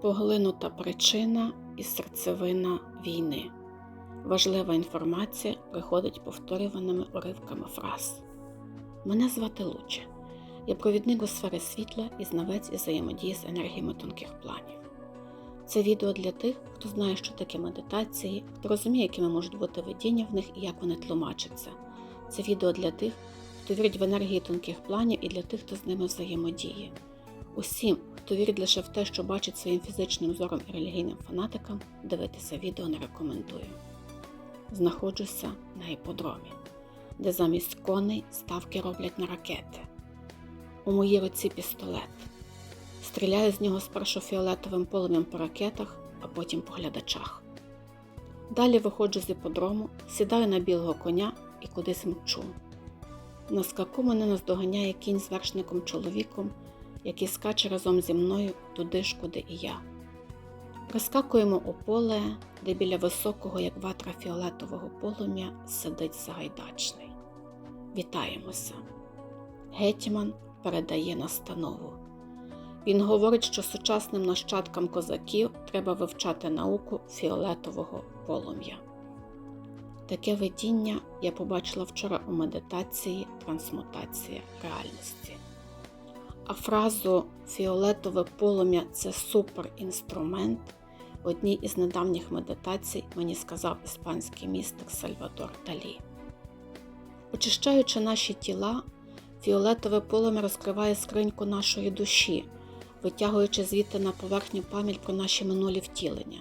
Поглинута причина і серцевина війни. Важлива інформація приходить повторюваними уривками фраз. Мене звати Луче. Я провідник у сфери світла і знавець із взаємодії з енергіями тонких планів. Це відео для тих, хто знає, що таке медитації, хто розуміє, якими можуть бути видіння в них і як вони тлумачаться. Це відео для тих, хто вірить в енергії тонких планів і для тих, хто з ними взаємодіє. Усім, хто вірить лише в те, що бачить своїм фізичним зором і релігійним фанатикам, дивитися відео не рекомендую. Знаходжуся на іподромі, де замість коней ставки роблять на ракети. У моїй руці пістолет. Стріляю з нього спершу фіолетовим полум'ям по ракетах, а потім по глядачах. Далі виходжу з іподрому, сідаю на білого коня і кудись мчу. На скаку мене наздоганяє кінь з вершником чоловіком, який скаче разом зі мною туди ж, куди і я. Прискакуємо у поле, де біля високого, як ватра фіолетового полум'я, сидить Сагайдачний. Вітаємося. Гетьман передає настанову. Він говорить, що сучасним нащадкам козаків треба вивчати науку фіолетового полум'я. Таке видіння я побачила вчора у медитації трансмутація реальності. А фразу фіолетове полум'я це суперінструмент в одній із недавніх медитацій мені сказав іспанський містик Сальвадор Далі. Очищаючи наші тіла, фіолетове полум'я розкриває скриньку нашої душі, витягуючи звідти на поверхню пам'ять про наші минулі втілення.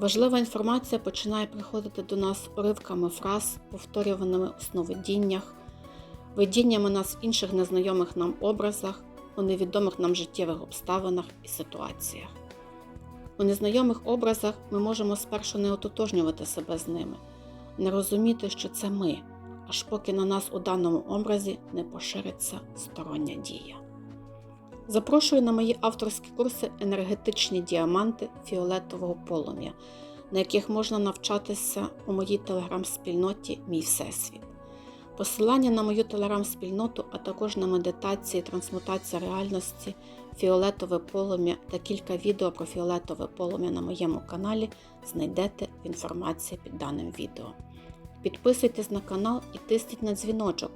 Важлива інформація починає приходити до нас уривками фраз, повторюваними у сновидіннях, видіннями нас в інших незнайомих нам образах, у невідомих нам життєвих обставинах і ситуаціях. У незнайомих образах ми можемо спершу не ототожнювати себе з ними, не розуміти, що це ми, аж поки на нас у даному образі не пошириться стороння дія. Запрошую на мої авторські курси енергетичні діаманти фіолетового полум'я, на яких можна навчатися у моїй телеграм-спільноті Мій Всесвіт. Посилання на мою телеграм-спільноту, а також на медитації, трансмутація реальності, фіолетове полум'я та кілька відео про фіолетове полум'я на моєму каналі знайдете в інформації під даним відео. Підписуйтесь на канал і тисніть на дзвіночок,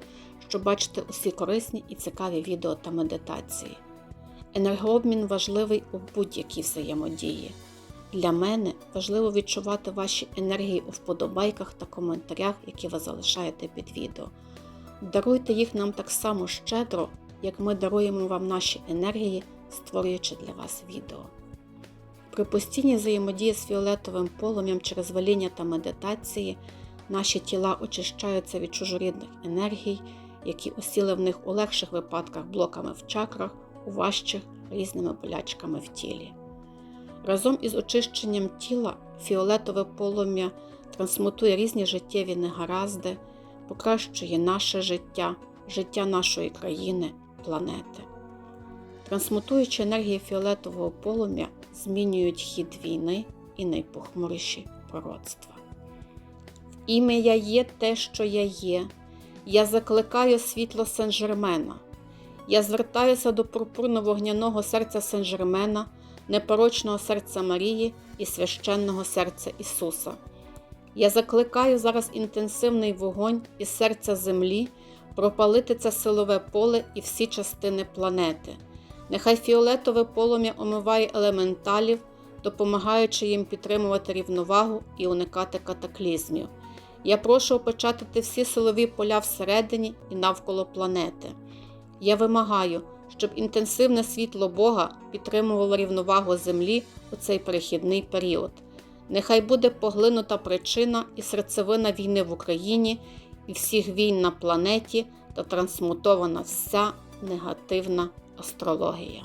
щоб бачити усі корисні і цікаві відео та медитації. Енергообмін важливий у будь-якій взаємодії. Для мене важливо відчувати ваші енергії у вподобайках та коментарях, які ви залишаєте під відео. Даруйте їх нам так само щедро, як ми даруємо вам наші енергії, створюючи для вас відео. При постійній взаємодії з фіолетовим полум'ям через ваління та медитації наші тіла очищаються від чужорідних енергій, які осіли в них у легших випадках блоками в чакрах, у важчих різними болячками в тілі. Разом із очищенням тіла фіолетове полум'я трансмутує різні життєві негаразди, покращує наше життя, життя нашої країни, планети. Трансмутуючи енергії фіолетового полум'я, змінюють хід війни і найпохмуріші пророцтва. В ім'я є те, що я є. Я закликаю світло Сен-Жермена. Я звертаюся до пурпурно-вогняного серця Сен-Жермена, непорочного серця Марії і священного серця Ісуса. Я закликаю зараз інтенсивний вогонь із серця землі пропалити це силове поле і всі частини планети. Нехай фіолетове полум'я омиває елементалів, допомагаючи їм підтримувати рівновагу і уникати катаклізмів. Я прошу опечатати всі силові поля всередині і навколо планети. Я вимагаю, щоб інтенсивне світло Бога підтримувало рівновагу Землі у цей перехідний період. Нехай буде поглинута причина і серцевина війни в Україні і всіх війн на планеті та трансмутована вся негативна астрологія.